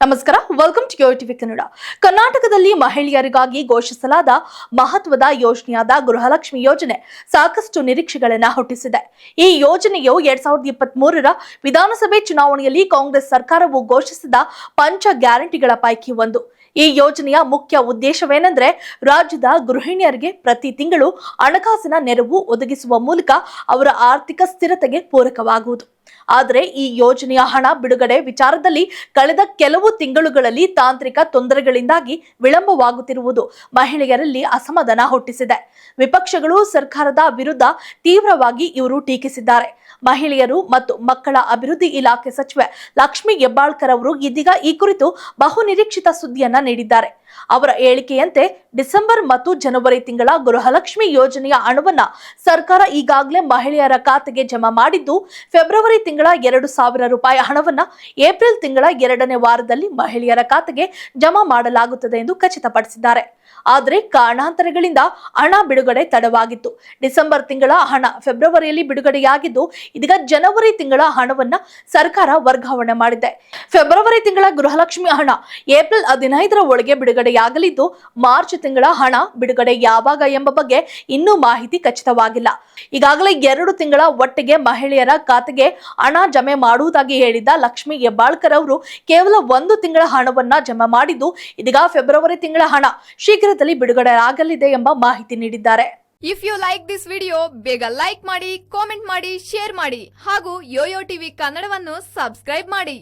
ನಮಸ್ಕಾರ welcome to TV Kannada ಕರ್ನಾಟಕದಲ್ಲಿ ಮಹಿಳೆಯರಿಗಾಗಿ ಘೋಷಿಸಲಾದ ಮಹತ್ವದ ಯೋಜನೆಯಾದ ಗೃಹಲಕ್ಷ್ಮಿ ಯೋಜನೆ ಸಾಕಷ್ಟು ನಿರೀಕ್ಷೆಗಳನ್ನ ಹುಟ್ಟಿಸಿದೆ. ಈ ಯೋಜನೆಯು ಎರಡ್ ಸಾವಿರದ ಇಪ್ಪತ್ತ್ ವಿಧಾನಸಭೆ ಚುನಾವಣೆಯಲ್ಲಿ ಕಾಂಗ್ರೆಸ್ ಸರ್ಕಾರವು ಘೋಷಿಸಿದ ಪಂಚ ಗ್ಯಾರಂಟಿಗಳ ಪೈಕಿ ಒಂದು. ಈ ಯೋಜನೆಯ ಮುಖ್ಯ ಉದ್ದೇಶವೇನೆಂದ್ರೆ, ರಾಜ್ಯದ ಗೃಹಿಣಿಯರಿಗೆ ಪ್ರತಿ ತಿಂಗಳು ಹಣಕಾಸಿನ ನೆರವು ಒದಗಿಸುವ ಮೂಲಕ ಅವರ ಆರ್ಥಿಕ ಸ್ಥಿರತೆಗೆ ಪೂರಕವಾಗುವುದು. ಆದರೆ ಈ ಯೋಜನೆಯ ಹಣ ಬಿಡುಗಡೆ ವಿಚಾರದಲ್ಲಿ ಕಳೆದ ಕೆಲವು ತಿಂಗಳುಗಳಲ್ಲಿ ತಾಂತ್ರಿಕ ತೊಂದರೆಗಳಿಂದಾಗಿ ವಿಳಂಬವಾಗುತ್ತಿರುವುದು ಮಹಿಳೆಯರಲ್ಲಿ ಅಸಮಾಧಾನ ಹುಟ್ಟಿಸಿದೆ. ವಿಪಕ್ಷಗಳು ಸರ್ಕಾರದ ವಿರುದ್ಧ ತೀವ್ರವಾಗಿ ಇವರು ಟೀಕಿಸಿದ್ದಾರೆ. ಮಹಿಳೆಯರು ಮತ್ತು ಮಕ್ಕಳ ಅಭಿವೃದ್ಧಿ ಇಲಾಖೆ ಸಚಿವೆ ಲಕ್ಷ್ಮಿ ಹೆಬ್ಬಾಳ್ಕರ್ ಅವರು ಇದೀಗ ಈ ಕುರಿತು ಬಹುನಿರೀಕ್ಷಿತ ಸುದ್ದಿಯನ್ನ ನೀಡಿದ್ದಾರೆ. ಅವರ ಹೇಳಿಕೆಯಂತೆ ಡಿಸೆಂಬರ್ ಮತ್ತು ಜನವರಿ ತಿಂಗಳ ಗೃಹಲಕ್ಷ್ಮಿ ಯೋಜನೆಯ ಹಣವನ್ನ ಸರ್ಕಾರ ಈಗಾಗಲೇ ಮಹಿಳೆಯರ ಖಾತೆಗೆ ಜಮಾ ಮಾಡಿದ್ದು, ಫೆಬ್ರವರಿ ತಿಂಗಳ ಎರಡು ಸಾವಿರ ರೂಪಾಯಿ ಹಣವನ್ನ ಏಪ್ರಿಲ್ ತಿಂಗಳ ಎರಡನೇ ವಾರದಲ್ಲಿ ಮಹಿಳೆಯರ ಖಾತೆಗೆ ಜಮಾ ಮಾಡಲಾಗುತ್ತದೆ ಎಂದು ಖಚಿತಪಡಿಸಿದ್ದಾರೆ. ಆದರೆ ಕಾರಣಾಂತರಗಳಿಂದ ಹಣ ಬಿಡುಗಡೆ ತಡವಾಗಿತ್ತು. ಡಿಸೆಂಬರ್ ತಿಂಗಳ ಹಣ ಫೆಬ್ರವರಿಯಲ್ಲಿ ಬಿಡುಗಡೆಯಾಗಿದ್ದು, ಇದೀಗ ಜನವರಿ ತಿಂಗಳ ಹಣವನ್ನ ಸರ್ಕಾರ ವರ್ಗಾವಣೆ ಮಾಡಿದೆ. ಫೆಬ್ರವರಿ ತಿಂಗಳ ಗೃಹಲಕ್ಷ್ಮಿ ಹಣ ಏಪ್ರಿಲ್ ಹದಿನೈದರ ಒಳಗೆ ಬಿಡುಗಡೆಯಾಗಲಿದ್ದು, ಮಾರ್ಚ್ ತಿಂಗಳ ಹಣ ಬಿಡುಗಡೆ ಯಾವಾಗ ಎಂಬ ಬಗ್ಗೆ ಇನ್ನೂ ಮಾಹಿತಿ ಖಚಿತವಾಗಿಲ್ಲ. ಈಗಾಗಲೇ ಎರಡು ತಿಂಗಳ ಒಟ್ಟಿಗೆ ಮಹಿಳೆಯರ ಖಾತೆಗೆ ಹಣ ಜಮೆ ಮಾಡುವುದಾಗಿ ಹೇಳಿದ್ದ ಲಕ್ಷ್ಮಿ ಹೆಬ್ಬಾಳ್ಕರ್ ಅವರು, ಕೇವಲ ಒಂದು ತಿಂಗಳ ಹಣವನ್ನ ಜಮಾ ಮಾಡಿದ್ದು, ಇದೀಗ ಫೆಬ್ರವರಿ ತಿಂಗಳ ಹಣ ಶೀಘ್ರದಲ್ಲಿ ಬಿಡುಗಡೆ ಆಗಲಿದೆ ಎಂಬ ಮಾಹಿತಿ ನೀಡಿದ್ದಾರೆ. If you like this video ಬೇಗ ಲೈಕ್ ಮಾಡಿ ಕಾಮೆಂಟ್ ಮಾಡಿ ಶೇರ್ ಮಾಡಿ ಹಾಗೂ ಯೋಯೋ ಟಿವಿ ಕನ್ನಡವನ್ನು ಸಬ್ಸ್ಕ್ರೈಬ್ ಮಾಡಿ.